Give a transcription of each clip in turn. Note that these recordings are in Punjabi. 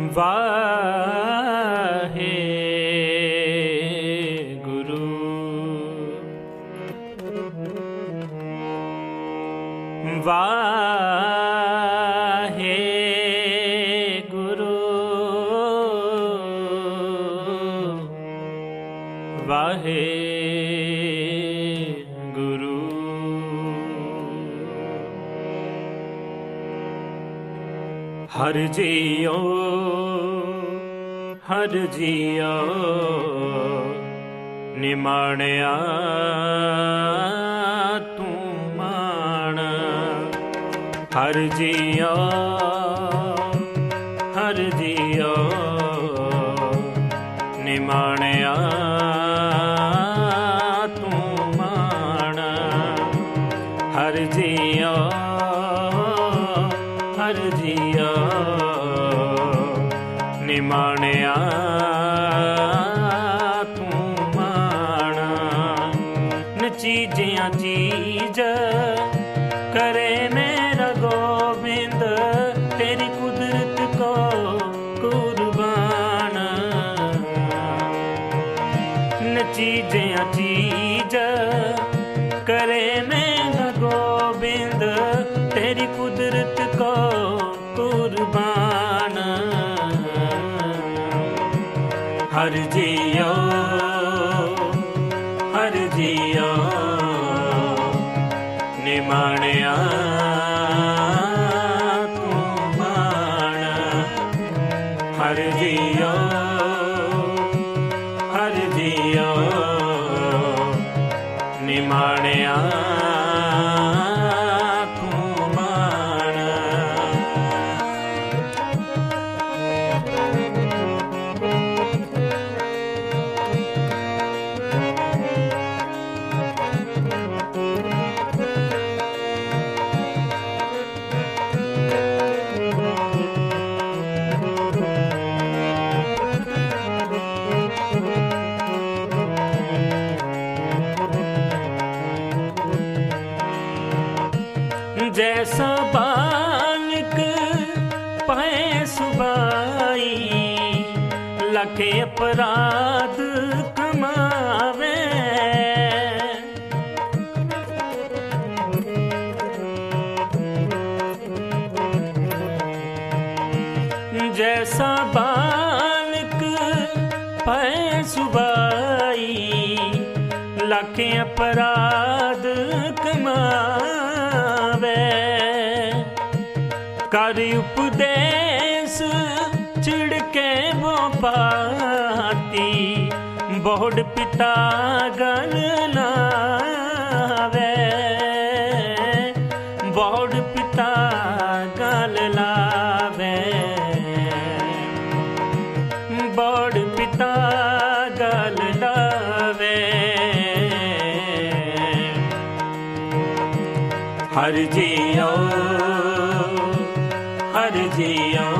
ਵਾਹੇ ਗੁਰੂ। ਵਾਹੇ ਗੁਰੂ। ਵਾਹੇ ਗੁਰੂ। ਹਰ ਜੀਓ ਹਰ ਜੀਓ ਨਿਮਾਣਿਆ ਤੂੰ ਮਾਣ। ਹਰ ਜੀਓ ਹਰ ਜੀਓ ਨਿਮਾਣਿਆ ਤੂੰ ਮਾਣ। ਹਰ ਜੀਓ ਹਰ ਜੀਓ ਨਿਮਾਣਿਆ ਨਿਮਾਣਿਆ ਕੇ ਅਪਰਾਧ ਕਮਾਵੇ। ਜੈਸਾ ਬਾਲਕ ਪੈ ਸੁਬਾਈ ਲਾਕੇ ਅਪਰਾਧ ਕਮਾਵੇ। ਕਰ ਉਪਦੇ ਛਿੜਕੇ ਵੋ ਪਾਤੀ। ਬੋੜ ਪਿਤਾ ਗਲ ਲਾਵੇ ਬੋੜ ਪਿਤਾ ਗਲ ਲਾਵੇ ਬੋੜ ਪਿਤਾ ਗਲ ਲਾਵੇ ਹਰ ਜੀਓ ਹਰ ਜੀਓ।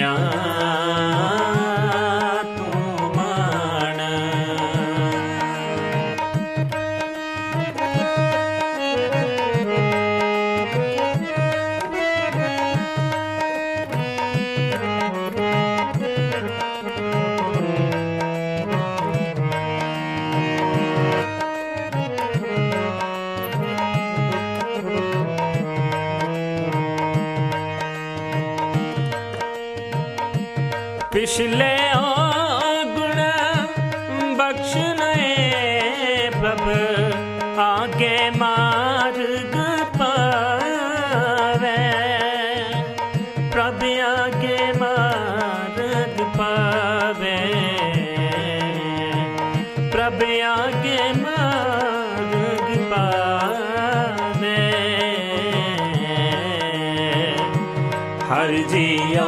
ਪਿਛਲੇ ਗੁਣ ਬਖਸ਼ਨੇ ਪ੍ਰਭ, ਆਗੇ ਮਾਰਗ ਪਾਵੇ। ਪ੍ਰਭ ਆਗੇ ਮਾਰਗ ਪਾਵੇ। ਪ੍ਰਭ ਆਗੇ ਮਾਰਗ ਪਾਵੇ। ਹਰ ਜੀਓ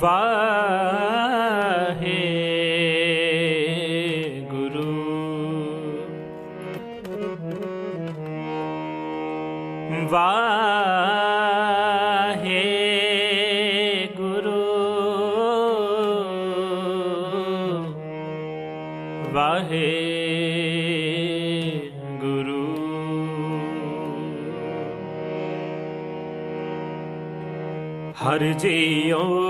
ਵਾਹੇ ਗੁਰੂ। ਵਾਹੇ ਗੁਰੂ। ਵਾਹੇ ਗੁਰੂ। ਹਰ ਜੀਓ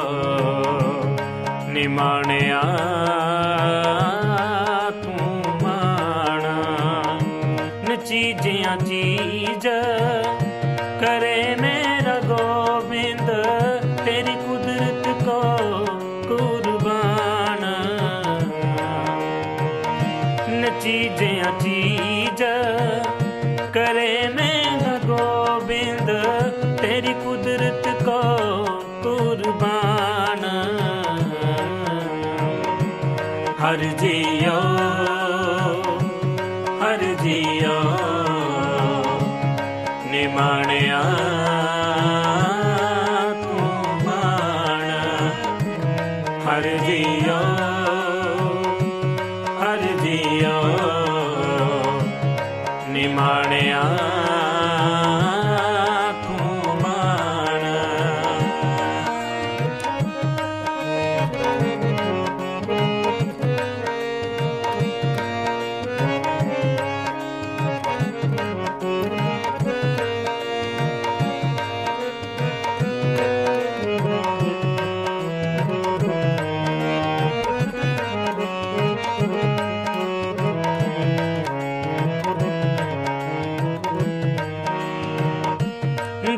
ਨਿਮਾਣਿਆ ਨਿਮਾਣਿਆ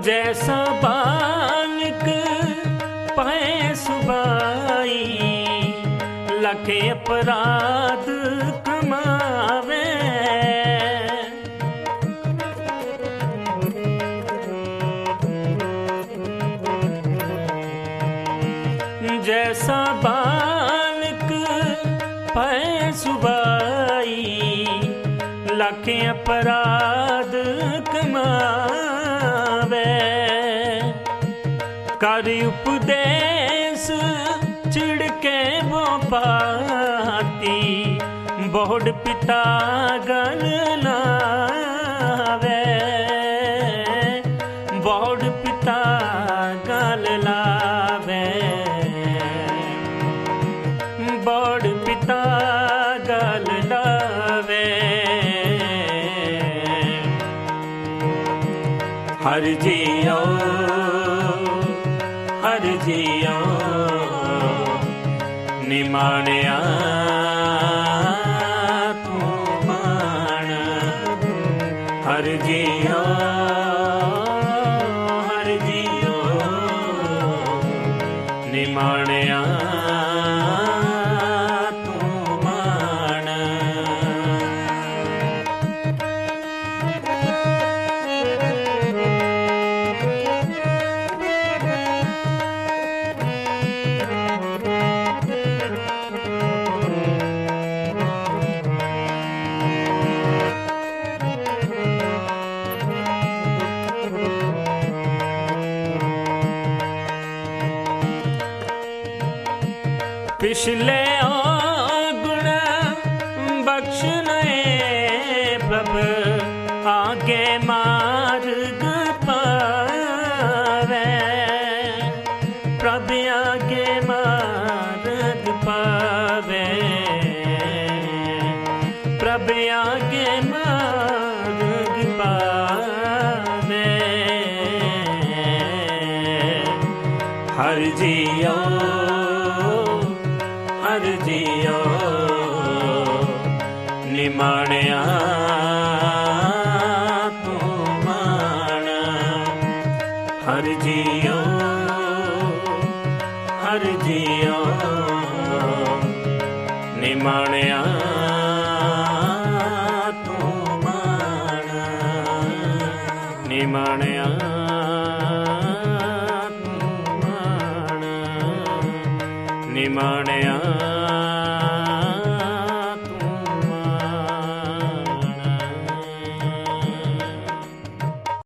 जैसा बालक पाए सुबाई लखे अपराध कमावे जैसा बालक पाए सुबाई लखे अपराध कमावे ਹਰ ਉਪਦੇਸ ਛਿੜਕੇ ਬੋ ਪਾਤੀ ਬੋੜ ਪਿਤਾ ਗਲ ਲਾਵੇ ਬੋੜ ਪਿਤਾ ਗਲ ਲਾਵੇ। ਬੋੜ ਪਿਤਾ ਗਲ ਲਾਵੇ। ਹਰ ਜੀਓ ਮਾਣਿਆ ਤੂੰ ਮਾਣ। ਹਰ ਜੀਓ ਹਰ ਜੀਓ ਨਿਮਾਣਿਆ। ਗੁਣ ਬਖਸ਼ ਨਏ ਪ੍ਰਭ। ਆਗੇ ਮਾਰਗ ਪਾਵੇ। ਪ੍ਰਭ ਆਗੇ ਮਾਰਗ ਪਾਵੇ। ਪ੍ਰਭ ਆਗੇ ਮਾਰਗ ਪਾਵੇ। ਹਰ ਜੀਓ। ਹਰ ਜੀਓ। ਨਿਮਾਣਿਆ ਤੂੰ ਮਾਣ। ਹਰ ਜੀਓ ਹਰ ਜੀਓ। ਨਿਮਾਣਿਆ ਨਿਮਾਣਿਆ ਤੂੰ ਮਾਣ। ਨਿਮਾਣਿਆ